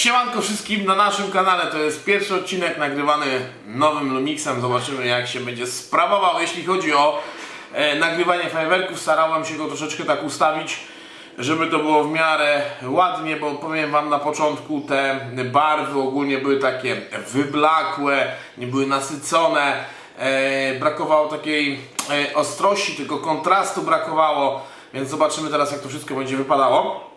Siemanko wszystkim na naszym kanale. To jest pierwszy odcinek nagrywany nowym Lumixem. Zobaczymy jak się będzie sprawował. Jeśli chodzi o e, nagrywanie fajerwerków, starałem się go troszeczkę tak ustawić, żeby to było w miarę ładnie, bo powiem Wam na początku te barwy ogólnie były takie wyblakłe, nie były nasycone. E, brakowało takiej e, ostrości, tylko kontrastu brakowało, więc zobaczymy teraz jak to wszystko będzie wypadało.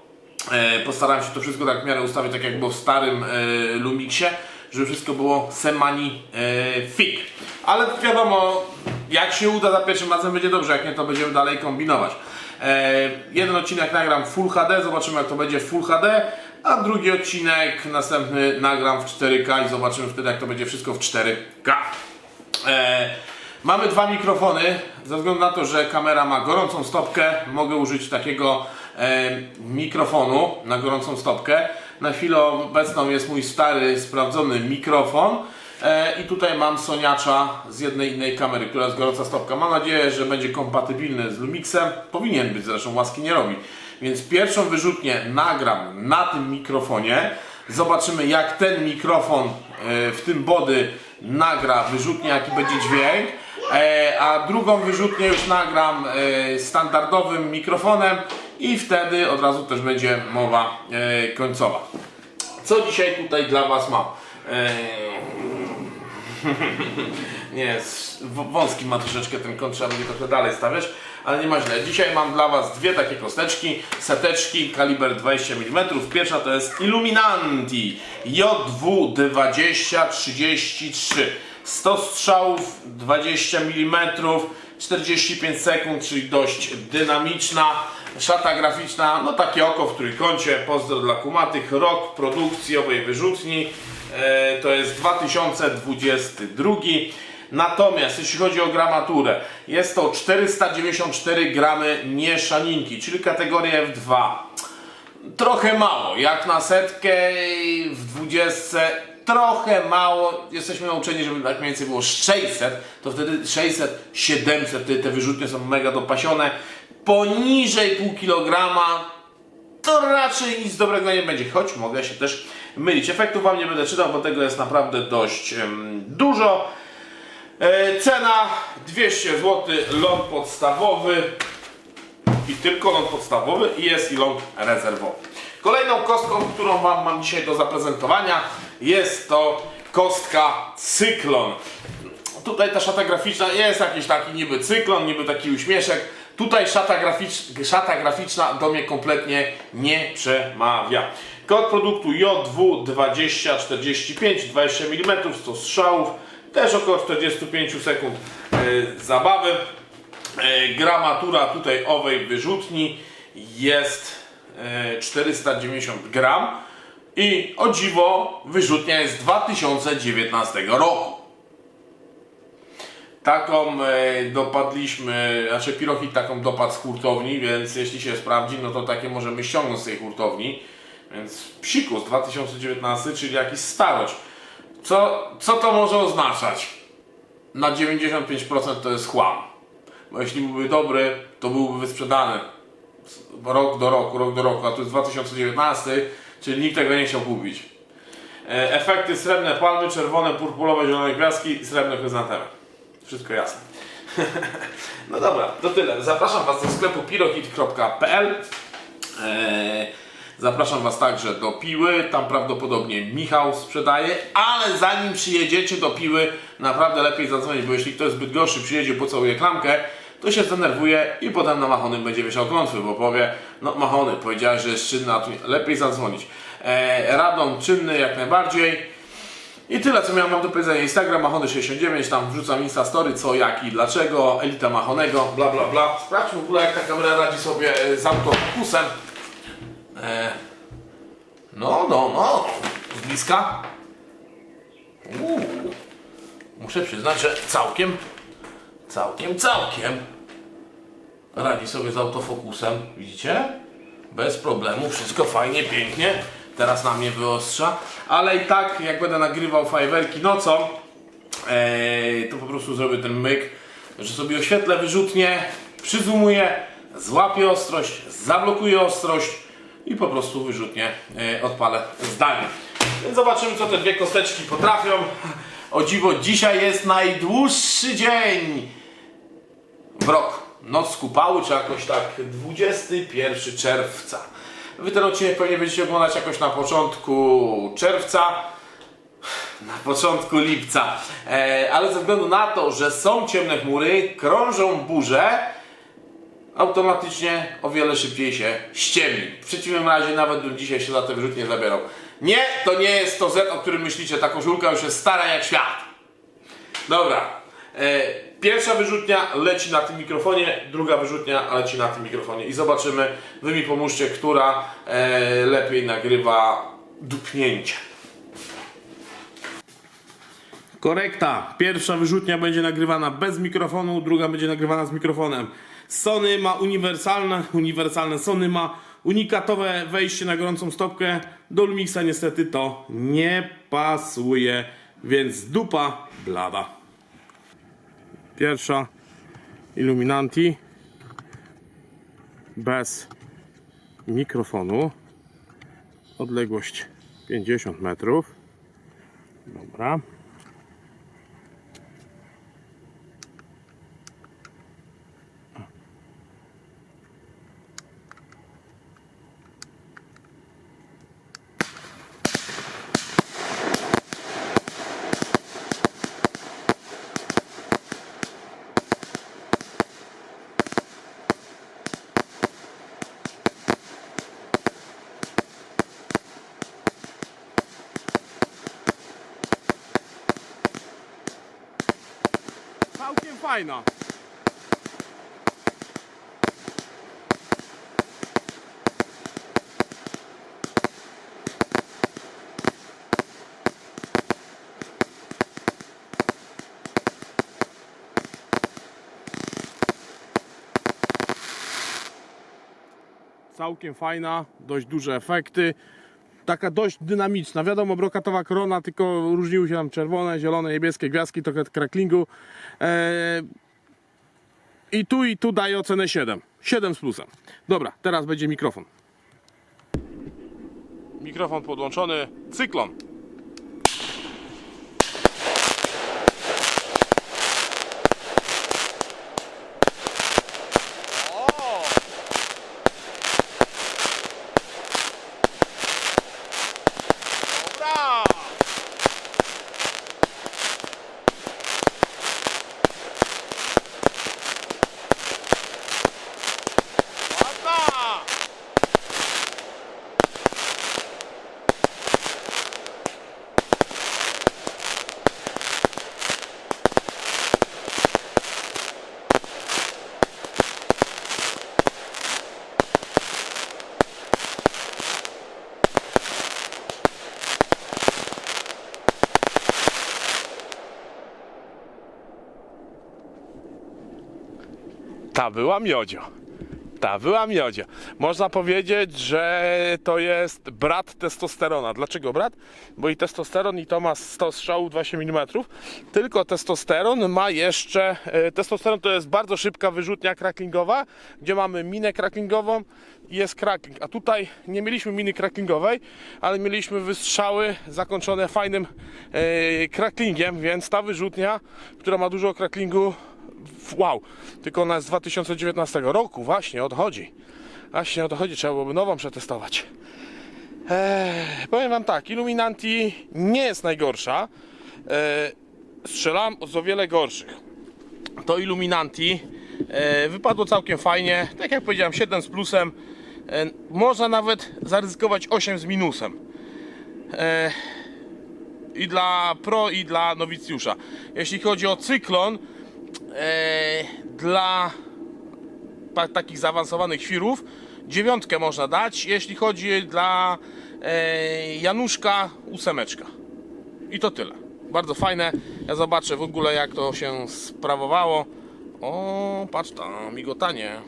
E, Postarałem się to wszystko tak w miarę ustawić, tak jak było w starym e, Lumixie, żeby wszystko było semani e, fit. Ale wiadomo, jak się uda za pierwszym razem będzie dobrze, jak nie to będziemy dalej kombinować. Jeden odcinek nagram Full HD, zobaczymy jak to będzie Full HD, a drugi odcinek następny nagram w 4K i zobaczymy wtedy jak to będzie wszystko w 4K. E, mamy dwa mikrofony. Ze względu na to, że kamera ma gorącą stopkę, mogę użyć takiego mikrofonu na gorącą stopkę. Na chwilę obecną jest mój stary, sprawdzony mikrofon. E, I tutaj mam Soniacza z jednej innej kamery, która jest gorąca stopka. Mam nadzieję, że będzie kompatybilny z Lumixem. Powinien być, zresztą łaski nie robi. Więc pierwszą wyrzutnię nagram na tym mikrofonie. Zobaczymy jak ten mikrofon e, w tym body nagra wyrzutnię, jaki będzie dźwięk. E, a drugą wyrzutnię już nagram standardowym mikrofonem i wtedy od razu też będzie mowa e, końcowa. Co dzisiaj tutaj dla Was mam? E, nie, wąski ma troszeczkę ten kąt, trzeba będzie trochę dalej stawiać, ale nie ma źle. Dzisiaj mam dla Was dwie takie kosteczki, seteczki, kaliber 20 mm. Pierwsza to jest Illuminanti JW2033. 100 strzałów, 20 mm, 45 sekund, czyli dość dynamiczna. Szata graficzna, no takie oko w trójkącie, pozdro dla kumatych, rok produkcji owej wyrzutni, e, to jest 2022. Natomiast jeśli chodzi o gramaturę, jest to 494 gramy mieszaninki, czyli kategoria F2. Trochę mało, jak na setkę w 20 trochę mało. Jesteśmy nauczeni, żeby tak mniej więcej było 600, to wtedy 600, 700, wtedy te wyrzutnie są mega dopasione. Poniżej pół kilograma to raczej nic dobrego nie będzie, choć mogę się też mylić. Efektów Wam nie będę czytał, bo tego jest naprawdę dość em, dużo. E, cena 200 zł, ląd podstawowy i tylko ląd podstawowy i jest i ląd rezerwowy. Kolejną kostką, którą Wam mam dzisiaj do zaprezentowania jest to kostka Cyklon. Tutaj ta szata graficzna jest jakiś taki niby cyklon, niby taki uśmieszek. Tutaj szata, graficz, szata graficzna do mnie kompletnie nie przemawia. Kod produktu JW2045, 20 mm, 100 strzałów, też około 45 sekund e, zabawy. E, gramatura tutaj owej wyrzutni jest e, 490 gram i o dziwo wyrzutnia jest z 2019 roku. Taką e, dopadliśmy, znaczy pirochit taką dopadł z hurtowni, więc jeśli się sprawdzi, no to takie możemy ściągnąć z tej hurtowni. Więc psikus 2019, czyli jakiś starość. Co, co to może oznaczać? Na 95% to jest chłam. Bo jeśli byłby dobry, to byłby wysprzedany rok do roku, rok do roku, a to jest 2019, czyli nikt tego nie chciał kupić. E, Efekty srebrne palmy, czerwone, purpurowe, zielone gwiazdki, srebrne chryzantemy. Wszystko jasne. no dobra, to tyle. Zapraszam Was do sklepu pirohit.pl Eee, Zapraszam Was także do Piły, tam prawdopodobnie Michał sprzedaje, ale zanim przyjedziecie do Piły, naprawdę lepiej zadzwonić, bo jeśli ktoś zbyt gorszy przyjedzie, pocałuje klamkę, to się zdenerwuje i potem na Machonym będzie wieszał klątwy, bo powie, no Machony, powiedziałeś, że jest czynny, a tu nie. lepiej zadzwonić. Eee, Radom czynny jak najbardziej. I tyle, co miałem wam do powiedzenia. Instagram Machony69, tam wrzucam Instastory, co, jak i dlaczego, Elita Machonego, bla bla bla. Sprawdźmy w ogóle, jak ta kamera radzi sobie e, z autofokusem. E, no, no, no. Z bliska. Uuu. Muszę przyznać, że całkiem, całkiem, całkiem radzi sobie z autofokusem. Widzicie? Bez problemu, wszystko fajnie, pięknie. Teraz na mnie wyostrza. Ale i tak, jak będę nagrywał fajerwerki nocą, e, to po prostu zrobię ten myk, że sobie oświetlę wyrzutnie, przyzumuję, złapię ostrość, zablokuję ostrość i po prostu wyrzutnie e, odpalę zdalnie. Więc zobaczymy, co te dwie kosteczki potrafią. O dziwo, dzisiaj jest najdłuższy dzień w roku. Noc kupały, czy jakoś tak 21 czerwca. Wy ten odcinek pewnie będziecie oglądać jakoś na początku czerwca, na początku lipca. E, ale ze względu na to, że są ciemne chmury, krążą burze, automatycznie o wiele szybciej się ściemni. W przeciwnym razie nawet bym dzisiaj się za te wyrzut nie zabierał. Nie, to nie jest to Z, o którym myślicie. Ta koszulka już jest stara jak świat. Dobra. E, pierwsza wyrzutnia leci na tym mikrofonie, druga wyrzutnia leci na tym mikrofonie. I zobaczymy, wy mi pomóżcie, która e, lepiej nagrywa dupnięcie. Korekta. Pierwsza wyrzutnia będzie nagrywana bez mikrofonu, druga będzie nagrywana z mikrofonem. Sony ma uniwersalne, uniwersalne Sony ma unikatowe wejście na gorącą stopkę. Do Lumixa niestety to nie pasuje, więc dupa blada. Pierwsza Illuminanti bez mikrofonu. Odległość 50 metrów. Dobra. Całkiem fajna. Całkiem fajna, dość duże efekty. Taka dość dynamiczna. Wiadomo, brokatowa korona, tylko różniły się tam czerwone, zielone, niebieskie gwiazdki, trochę cracklingu. Eee, I tu i tu daję ocenę 7. 7 z plusem. Dobra, teraz będzie mikrofon. Mikrofon podłączony, cyklon. Dobra! Ładna! Ta była miodzio. Ta była miodzio. Można powiedzieć, że to jest brat testosterona. Dlaczego brat? Bo i testosteron i to ma 100 strzałów 20 mm. Tylko testosteron ma jeszcze. e, Testosteron to jest bardzo szybka wyrzutnia cracklingowa, gdzie mamy minę cracklingową i jest crackling. A tutaj nie mieliśmy miny cracklingowej, ale mieliśmy wystrzały zakończone fajnym e, cracklingiem, więc ta wyrzutnia, która ma dużo cracklingu, wow, tylko ona jest z 2019 roku, właśnie o to chodzi. Właśnie o to chodzi, trzeba byłoby nową przetestować. Eee, powiem Wam tak, Illuminanti nie jest najgorsza. Eee, strzelam z o wiele gorszych. To Illuminanti e, wypadło całkiem fajnie. Tak jak powiedziałem, 7 z plusem. E, można nawet zaryzykować 8 z minusem. E, I dla pro, i dla nowicjusza. Jeśli chodzi o cyklon, dla pa- takich zaawansowanych świrów dziewiątkę można dać. Jeśli chodzi dla e, Januszka, ósemeczka. I to tyle. Bardzo fajne. Ja zobaczę w ogóle jak to się sprawowało. O, patrz tam, migotanie.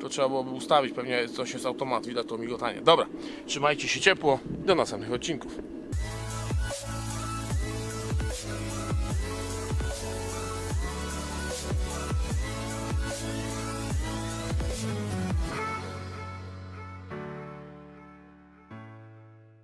To trzeba byłoby ustawić, pewnie coś jest automat, widać to migotanie. Dobra, trzymajcie się ciepło, do następnych odcinków.